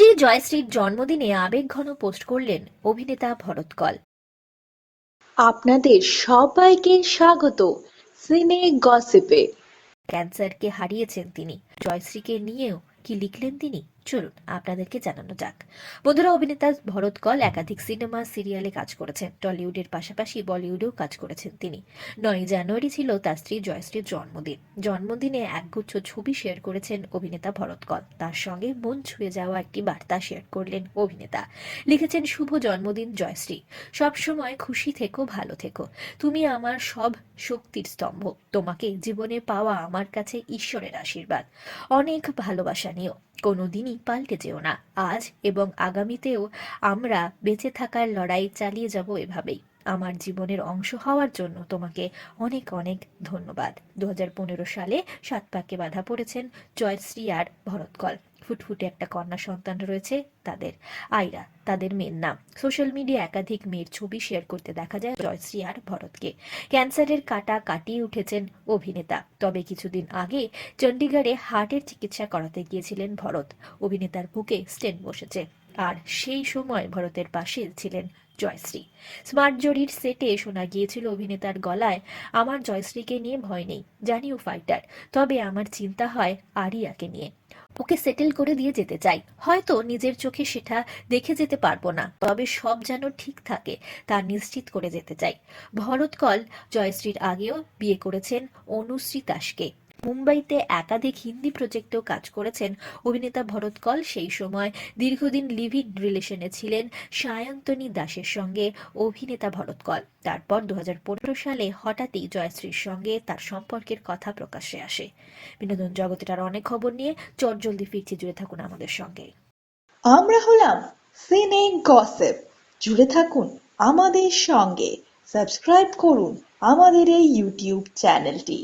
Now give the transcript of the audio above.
স্ত্রী জয়শ্রীর জন্মদিনে আবেগঘন পোস্ট করলেন অভিনেতা ভরত কল। আপনাদের সবাইকে স্বাগত সিনে গসিপে। ক্যান্সারকে হারিয়েছেন তিনি। জয়শ্রীকে নিয়েও কি লিখলেন তিনি? চলুন, আপনাদেরকে জানানো যাক। বন্ধুরা, অভিনেতা ভরত কল একাধিক সিনেমা, সিরিয়ালে কাজ করেছেন। টলিউডের পাশাপাশি বলিউডেও কাজ করেছেন তিনি। নয় জানুয়ারি ছিল তার স্ত্রী জয়শ্রীর জন্মদিন। জন্মদিনে একগুচ্ছ ছবি শেয়ার করেছেন অভিনেতা ভরত কল। তার সঙ্গে মন ছুঁয়ে যাওয়া একটি বার্তা শেয়ার করলেন অভিনেতা। লিখেছেন, শুভ জন্মদিন, জয়শ্রী। সবসময় খুশি থেকো, ভালো থেকো। তুমি আমার সব শক্তির স্তম্ভ। তোমাকে জীবনে পাওয়া আমার কাছে ঈশ্বরের আশীর্বাদ। অনেক ভালোবাসা নিও কোনোদিনই পাল্টে যেও না। আজ এবং আগামীতেও আমরা বেঁচে থাকার লড়াই চালিয়ে যাব এভাবেই। আমার জীবনের অংশ হওয়ার জন্য তোমাকে অনেক অনেক ধন্যবাদ। দুহাজার পনেরো সালে সাত পাকে বাধা পড়েছেন জয়শ্রী আর ভরতকল। ফুটফুটে একটা কন্যা সন্তান রয়েছে তাদের, আইরা, তাদের মেয়ের নাম। সোশ্যাল মিডিয়া একাধিক মেয়ের ছবি শেয়ার করতে দেখা যায় জয়শ্রী আর ভরতকে। ক্যান্সারের কাটা কাটিয়ে উঠেছেন অভিনেতা। তবে কিছুদিন আগে চণ্ডীগড়ে হার্টের চিকিৎসা করাতে গিয়েছিলেন ভরত। অভিনেতার বুকে স্টেন বসেছে। আর সেই সময় ভরতের পাশে ছিলেন জয়শ্রী। স্মার্ট জরির সেটে শোনা গিয়েছিল অভিনেতার গলায়, আমার জয়শ্রীকে নিয়ে ভয় নেই, জানিও ফাইটার, তবে আমার চিন্তা হয় আরিয়াকে নিয়ে। ওকে সেটেল করে দিয়ে যেতে চাই। হয়তো নিজের চোখে সেটা দেখে যেতে পারব না, তবে সব যেন ঠিক থাকে, তা নিশ্চিত করে যেতে চাই। ভরত কল জয়শ্রীর আগেও বিয়ে করেছেন অনুশ্রী দাসকে। মুম্বাইতে একাধিক হিন্দি প্রজেক্টেও কাজ করেছেন অভিনেতা ভরত কল। সেই সময় দীর্ঘদিন লিভিং রিলেশনে ছিলেন সায়ন্তনী দাসের সঙ্গে অভিনেতা ভরত কল। তারপর দু সালে হঠাৎই জয়শ্রীর সঙ্গে তার সম্পর্কের কথা প্রকাশ্যে আসে। বিনোদন জগতের আর অনেক খবর নিয়ে চটজলদি ফিরছি। জুড়ে থাকুন আমাদের সঙ্গে। আমরা হলাম সিনে গসেপ জুড়ে থাকুন আমাদের সঙ্গে। সাবস্ক্রাইব করুন আমাদের এই ইউটিউব চ্যানেলটি